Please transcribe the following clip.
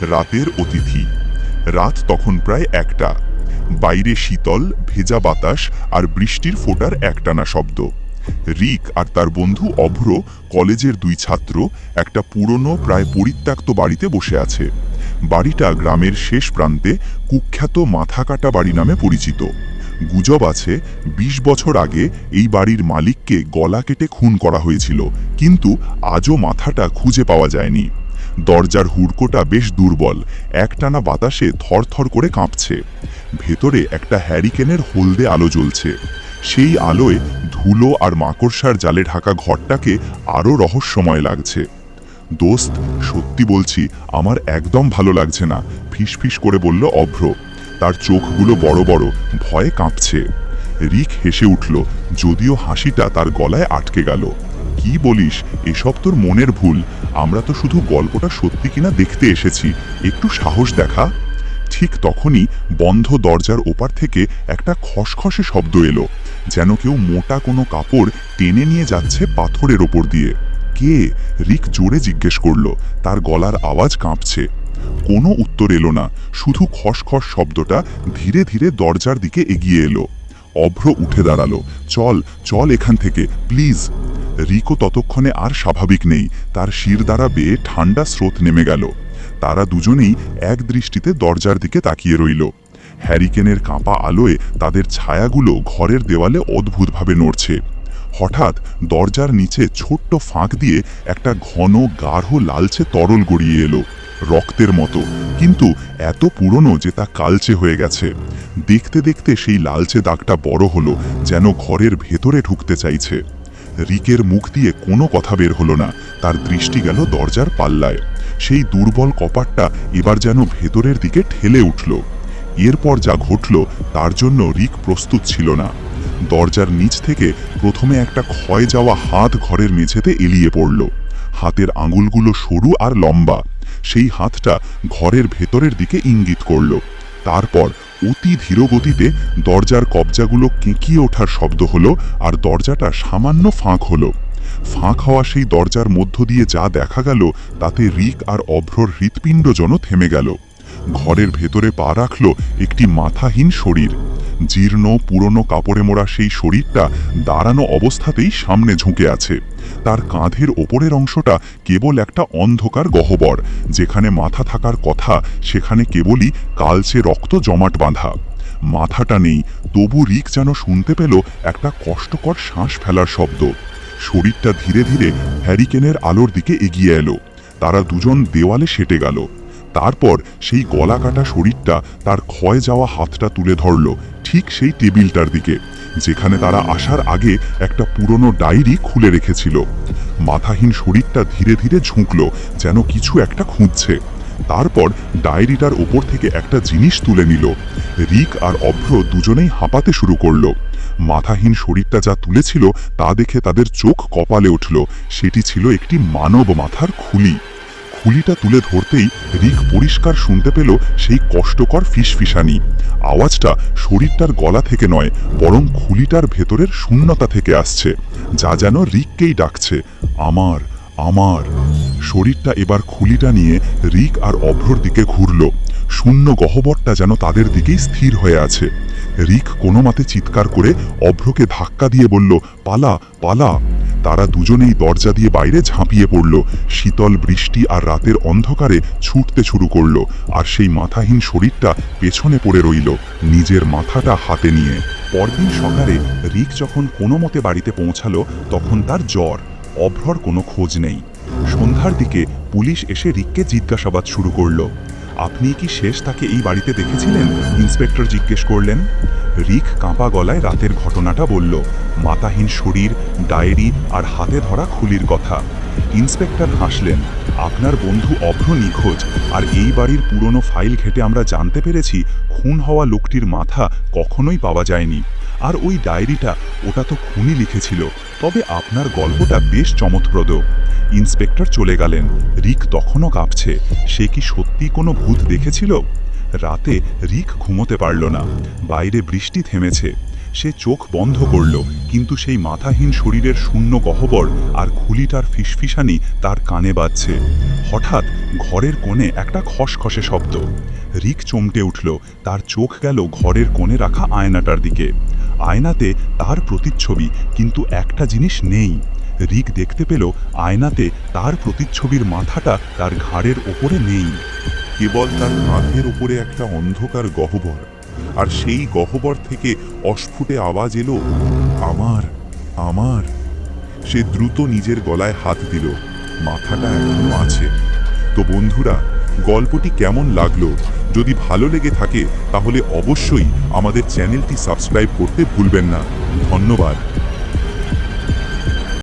রাতের অতিথি। রাত তখন প্রায় একটা। বাইরে শীতল, ভেজা বাতাস আর বৃষ্টির ফোটার একটানা শব্দ। রিক আর তার বন্ধু অভ্র কলেজের দুই ছাত্র একটা পুরনো, প্রায় পরিত্যক্ত বাড়িতে বসে আছে। বাড়িটা গ্রামের শেষ প্রান্তে কুখ্যাত মাথা কাটা বাড়ি নামে পরিচিত। গুজব আছে ২০ বছর আগে এই বাড়ির মালিককে গলা কেটে খুন করা হয়েছিল, কিন্তু আজও মাথাটা খুঁজে পাওয়া যায়নি। দরজার হুড়কোটা বেশ দুর্বল। একটানা বাতাসে থরথর করে কাঁপছে। ভেতরে একটা হ্যারিকেনের হলদে আলো জ্বলছে। সেই আলোয় ধুলো আর মাকড়সার জালে ঢাকা ঘরটাকে আরও রহস্যময় লাগছে। দোস্ত, সত্যি বলছি, আমার একদম ভালো লাগছে না। ফিসফিস করে বলল অভ্র। তার চোখগুলো বড় বড়, ভয়ে কাঁপছে। রিক হেসে উঠল, যদিও হাসিটা তার গলায় আটকে গেল। কি বলিস? এসব তোর মনের ভুল। আমরা তো শুধু গল্পটা সত্যি কিনা দেখতে এসেছি। একটু সাহস দেখা। ঠিক তখনই বন্ধ দরজার ওপার থেকে একটা খসখসে শব্দ এলো, যেন কেউ মোটা কোনো কাপড় টেনে নিয়ে যাচ্ছে পাথরের ওপর দিয়ে। কে? রিক জোরে জিজ্ঞেস করল। তার গলার আওয়াজ কাঁপছে। কোনো উত্তর এলো না। শুধু খসখস শব্দটা ধীরে ধীরে দরজার দিকে এগিয়ে এলো। অভ্র উঠে দাঁড়াল। চল চল এখান থেকে। প্লিজ। রিকো ততক্ষণে আর স্বাভাবিক নেই। তার শির দ্বারা বেয়ে ঠান্ডা স্রোত নেমে গেল। তারা দুজনেই এক দৃষ্টিতে দরজার দিকে তাকিয়ে রইল। হ্যারিকেনের কাঁপা আলোয় তাদের ছায়াগুলো ঘরের দেওয়ালে অদ্ভুতভাবে নড়ছে। হঠাৎ দরজার নিচে ছোট্ট ফাঁক দিয়ে একটা ঘন, গাঢ়, লালচে তরল গড়িয়ে এলো, রক্তের মতো। কিন্তু এত পুরনো যে তা কালচে হয়ে গেছে। দেখতে দেখতে সেই লালচে দাগটা বড় হলো, যেন ঘরের ভেতরে ঢুকতে চাইছে। রিকের মুখ দিয়ে কোনো কথা বের হলো না। তার দৃষ্টি গেল দরজার পাল্লায়। সেই দুর্বল কপাটটা এবার যেন ভেতরের দিকে ঠেলে উঠল। এরপর যা ঘটল, তার জন্য রিক প্রস্তুত ছিল না। দরজার নিচ থেকে প্রথমে একটা ক্ষয় যাওয়া হাত ঘরের মেঝেতে এলিয়ে পড়ল। হাতের আঙুলগুলো সরু আর লম্বা। সেই হাতটা ঘরের ভেতরের দিকে ইঙ্গিত করল। তারপর অতি ধীরগতিতে দরজার কবজাগুলো কেঁকিয়ে ওঠার শব্দ হলো আর দরজাটা সামান্য ফাঁক হলো। ফাঁক হওয়া সেই দরজার মধ্য দিয়ে যা দেখা গেল তাতে রিক আর অভ্রর হৃৎপিণ্ড যেন থেমে গেল। ঘরের ভেতরে পা রাখল একটি মাথাহীন শরীর। জীর্ণ, পুরনো কাপড়ে মোড়া সেই শরীরটা দাঁড়ানো অবস্থাতেই সামনে ঝুঁকে আছে। তার কাঁধের ওপরের অংশটা কেবল একটা অন্ধকার গহ্বর, যেখানে মাথা থাকার কথা সেখানে কেবলই কালচে রক্ত জমাট বাঁধা। মাথাটা নেই, তবু রিক যেন শুনতে পেল একটা কষ্টকর শ্বাস ফেলার শব্দ। শরীরটা ধীরে ধীরে হ্যারিকেনের আলোর দিকে এগিয়ে এলো। তারা দুজন দেওয়ালে সেটে গেল। তারপর সেই গলা কাটা শরীরটা তার ক্ষয় যাওয়া হাতটা তুলে ধরল। ঠিক সেই টেবিলটার দিকে, যেখানে তারা আসার আগে একটা পুরনো ডায়েরি খুলে রেখেছিল। মাথাহীন শরীরটা ধীরে ধীরে ঝুঁকল, যেন কিছু একটা খুঁজছে। তারপর ডায়েরিটার ওপর থেকে একটা জিনিস তুলে নিল। রিক আর অভ্র দুজনেই হাঁপাতে শুরু করল। মাথাহীন শরীরটা যা তুলেছিল তা দেখে তাদের চোখ কপালে উঠল। সেটি ছিল একটি মানব মাথার খুলি। খুলিটা তুলে ধরতেই রিক পরিষ্কার শুনতে পেল সেই কষ্টকর ফিসফিসানি। আওয়াজটা শরীরটার গলা থেকে নয়, বরং খুলিটার ভেতরের শূন্যতা থেকে আসছে। যা যেন রিককেই ডাকছে, আমার আমার। শরীরটা এবার খুলিটা নিয়ে রিক আর অভ্রর দিকে ঘুরল। শূন্য গহ্বরটা যেন তাদের দিকেই স্থির হয়ে আছে। রিক কোনো মতে চিৎকার করে অভ্রকে ধাক্কা দিয়ে বলল, পালা পালা। তারা দুজনেই দরজা দিয়ে বাইরে ঝাঁপিয়ে পড়ল। শীতল বৃষ্টি আর রাতের অন্ধকারে ছুটতে শুরু করল আর সেই মাথাহীন শরীরটা পেছনে পড়ে রইল নিজের মাথাটা হাতে নিয়ে। পরদিন সকালে রিক যখন কোনো মতে বাড়িতে পৌঁছালো, তখন তার জ্বর, অভ্রর কোনো খোঁজ নেই। সন্ধ্যার দিকে পুলিশ এসে রিককে জিজ্ঞাসাবাদ শুরু করল। আপনি কি শেষ তাকে এই বাড়িতে দেখেছিলেন? ইন্সপেক্টর জিজ্ঞেস করলেন। রিক কাঁপা গলায় রাতের ঘটনাটা বলল। মাতাহীন শরীর, ডায়েরি আর হাতে ধরা খুলির কথা। ইন্সপেক্টর হাসলেন। আপনার বন্ধু অভ্র নিখোঁজ, আর এই বাড়ির পুরনো ফাইল ঘেটে আমরা জানতে পেরেছি, খুন হওয়া লোকটির মাথা কখনোই পাওয়া যায়নি। আর ওই ডায়েরিটা ওটা তো খুনি লিখেছিল। তবে আপনার গল্পটা বেশ চমৎপ্রদ। ইন্সপেক্টর চলে গেলেন। রিক তখনও কাঁপছে। সে কি সত্যি কোনো ভূত দেখেছিল? রাতে রিক ঘুমোতে পারল না। বাইরে বৃষ্টি থেমেছে। সে চোখ বন্ধ করল, কিন্তু সেই মাথাহীন শরীরের শূন্য গহ্বর আর খুলিটার ফিসফিসানি তার কানে বাজছে। হঠাৎ ঘরের কোণে একটা খসখসে শব্দ। রিক চমকে উঠল। তার চোখ গেল ঘরের কোণে রাখা আয়নাটার দিকে। আয়নাতে তার প্রতিচ্ছবি, কিন্তু একটা জিনিস নেই। রিক দেখতে পেল আয়নাতে তার প্রতিচ্ছবির মাথাটা তার ঘাড়ের ওপরে নেই। কেবল তার কাঁধের উপরে একটা অন্ধকার গহ্বর। আর সেই গহ্বর থেকে অস্ফুটে আওয়াজ এলো, আমার আমার। সে দ্রুত নিজের গলায় হাত দিল। মাথাটা এখনও আছে। তো বন্ধুরা, গল্পটি কেমন লাগল? যদি ভালো লেগে থাকে তাহলে অবশ্যই আমাদের চ্যানেলটি সাবস্ক্রাইব করতে ভুলবেন না। ধন্যবাদ।